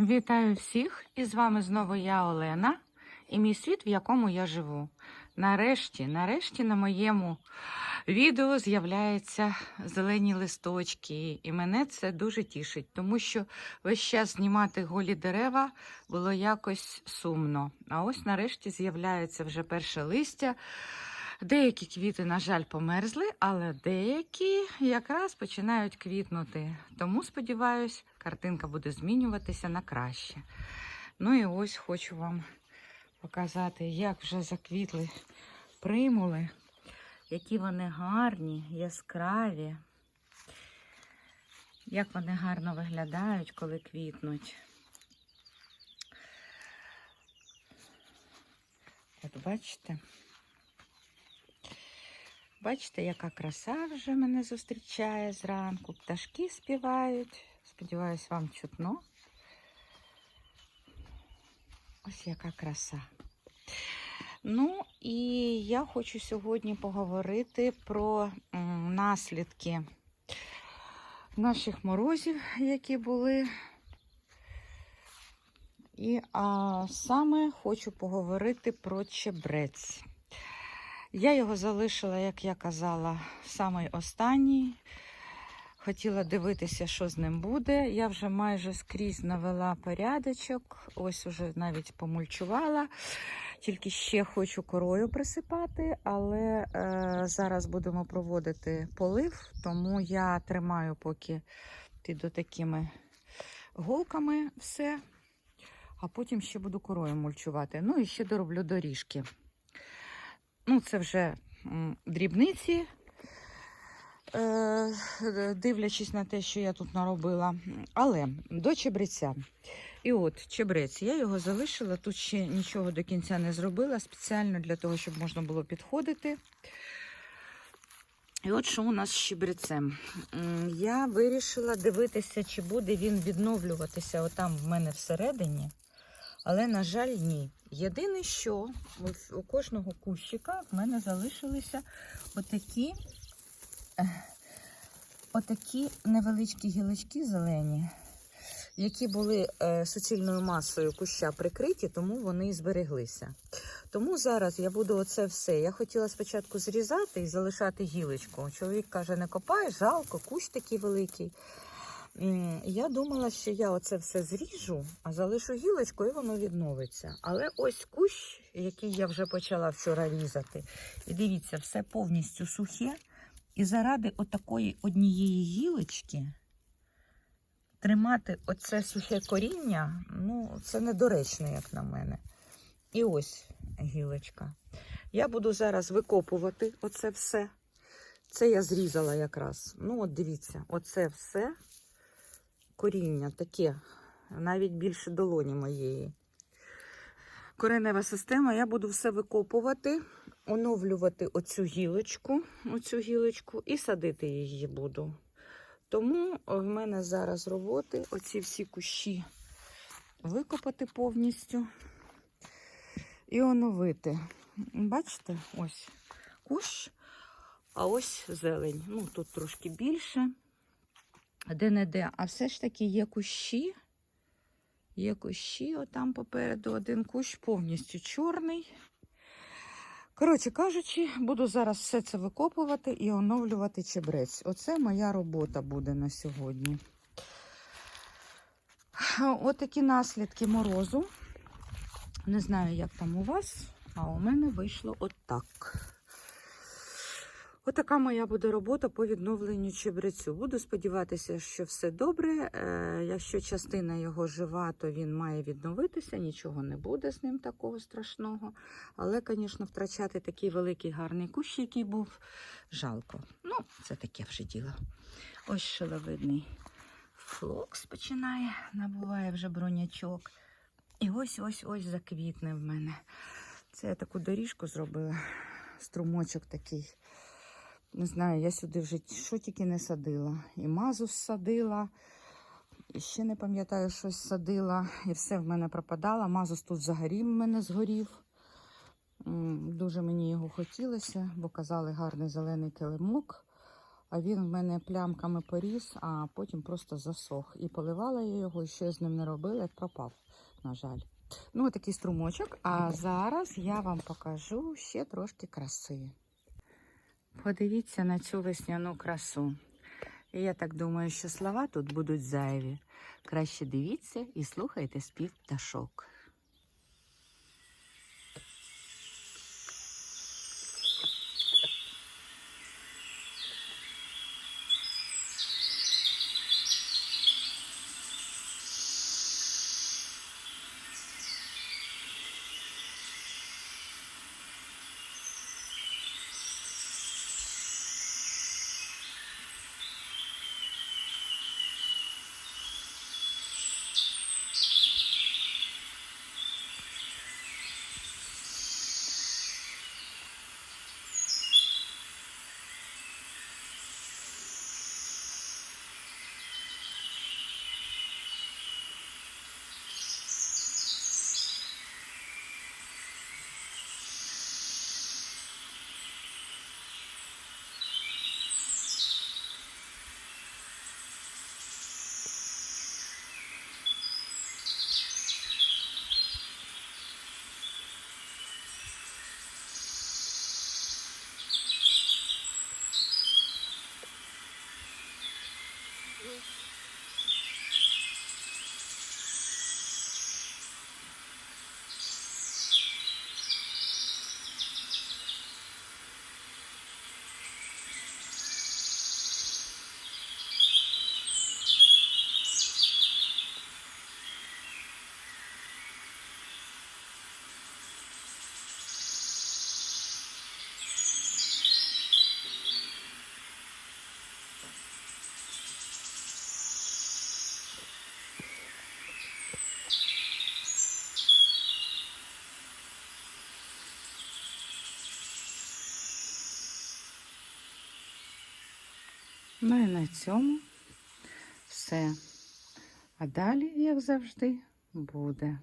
Вітаю всіх! І з вами знову я, Олена, і мій світ, в якому я живу. Нарешті, нарешті на моєму відео з'являються зелені листочки, і мене це дуже тішить, тому що весь час знімати голі дерева було якось сумно. А ось нарешті з'являється вже перше листя. Деякі квіти, на жаль, померзли, але деякі якраз починають квітнути. Тому, сподіваюсь, картинка буде змінюватися на краще. Ну і ось хочу вам показати, як вже заквітли примули, які вони гарні, яскраві, як вони гарно виглядають, коли квітнуть. От бачите? Бачите, яка краса вже мене зустрічає зранку. Пташки співають. Сподіваюсь, вам чутно. Ось яка краса. Ну, і я хочу сьогодні поговорити про наслідки наших морозів, які були. І а, саме хочу поговорити про чебрець. Я його залишила, як я казала, самий останній. Хотіла дивитися, що з ним буде. Я вже майже скрізь навела порядочок, ось уже навіть помульчувала. Тільки ще хочу корою присипати, але е, зараз будемо проводити полив, тому я тримаю поки під отакими голками все, а потім ще буду корою мульчувати. Ну і ще дороблю доріжки. Ну, це вже дрібниці, е, дивлячись на те, що я тут наробила. Але до чебреця. І от чебрець, я його залишила, тут ще нічого до кінця не зробила, спеціально для того, щоб можна було підходити. І от що у нас з чебрецем. Я вирішила дивитися, чи буде він відновлюватися отам в мене всередині. Але, на жаль, ні. Єдине, що у кожного кущика в мене залишилися отакі, отакі невеличкі гілочки зелені, які були е, суцільною масою куща прикриті, тому вони і збереглися. Тому зараз я буду оце все. Я хотіла спочатку зрізати і залишати гілочку. Чоловік каже, не копай, жалко, кущ такий великий. Я думала, що я оце все зріжу, а залишу гілочку і воно відновиться. Але ось кущ, який я вже почала вчора різати, і дивіться, все повністю сухе. І заради отакої однієї гілочки тримати оце сухе коріння, ну, це недоречно, як на мене. І ось гілочка. Я буду зараз викопувати оце все. Це я зрізала якраз. Ну, от дивіться, оце все коріння таке, навіть більше долоні моєї. Коренева система, я буду все викопувати, оновлювати оцю гілочку, оцю гілочку і садити її буду. Тому в мене зараз роботи оці всі кущі викопати повністю і оновити. Бачите, ось кущ, а ось зелень. Ну, тут трошки більше де-не-де, а все ж таки є кущі. Є кущі, отам попереду один кущ повністю чорний. Коротше кажучи, буду зараз все це викопувати і оновлювати чебрець. Оце моя робота буде на сьогодні. Отакі наслідки морозу. Не знаю, як там у вас, а у мене вийшло отак. Отака моя буде робота по відновленню чебрецю. Буду сподіватися, що все добре. Е, якщо частина його жива, то він має відновитися, нічого не буде з ним такого страшного. Але, звісно, втрачати такий великий гарний кущ, який був, жалко. Ну, це таке вже діло. Ось шиловидний флокс починає, набуває вже бронячок. І ось ось ось заквітне в мене. Це я таку доріжку зробила, струмочок такий. Не знаю, я сюди вже що тільки не садила. І мазус садила, і ще не пам'ятаю, щось садила. І все в мене пропадало. Мазус тут взагалі в мене згорів. Дуже мені його хотілося, бо казали гарний зелений килимок. А він в мене плямками поріс, а потім просто засох. І поливала я його, і що я з ним не робила, пропав, на жаль. Ну, такий струмочок. А зараз я вам покажу ще трошки краси. Подивіться на цю весняну красу. Я так думаю, що слова тут будуть зайві. Краще дивіться і слухайте спів пташок. Ну і на цьому все. А далі, як завжди, буде.